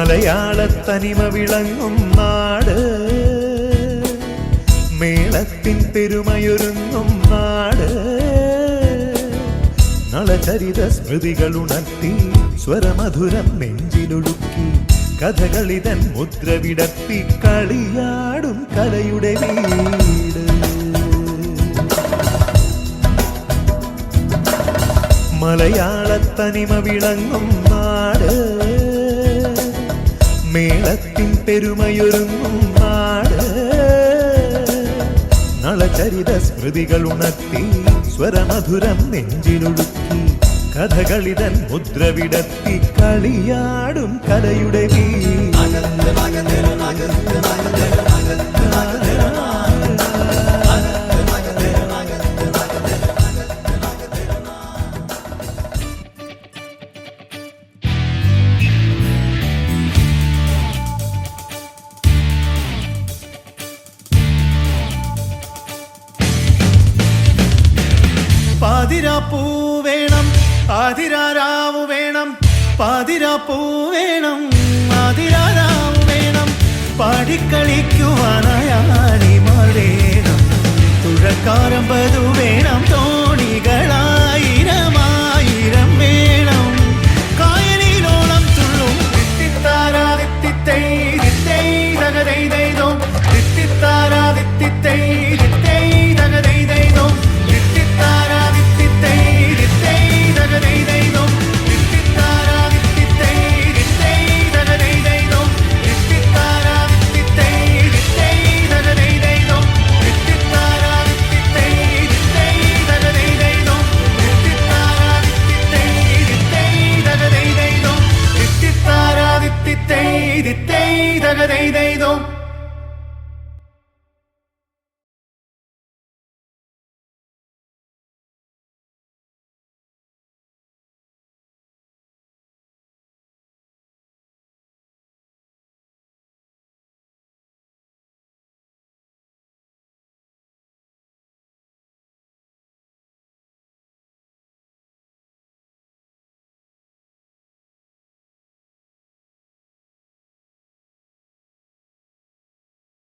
മലയാളത്തനിമ വിളങ്ങും നാട് മേളത്തിൻ പെരുമയൊരുങ്ങും നാട് നളചരിത സ്മൃതികൾ ഉണർത്തി സ്വരമധുരം നെഞ്ചിലൊടുക്കി കഥകളിതൻ മുദ്ര വിടർത്തി കളിയാടും കലയുടെ വീട് മലയാളത്തനിമ വിളങ്ങും നാട് മേളത്തിൻ പെരുമയൊരുങ്ങും നാട്. നളചരിത സ്മൃതികൾ ഉണർത്തി സ്വരമധുരം നെഞ്ചിലൊടുക്കി കഥകളിതൻ മുദ്ര വിടർത്തി കളിയാടും കലയുടെ വീട് പാതിരാപ്പൂ വേണം ആതിരാരാവു വേണം പാതിരാപ്പൂ വേണം അതിരാരാവ് വേണം. പാടിക്കളിക്കുവാനായാണിമാർ വേണം തുഴക്കാരമ്പതു വേണം തോണികളാ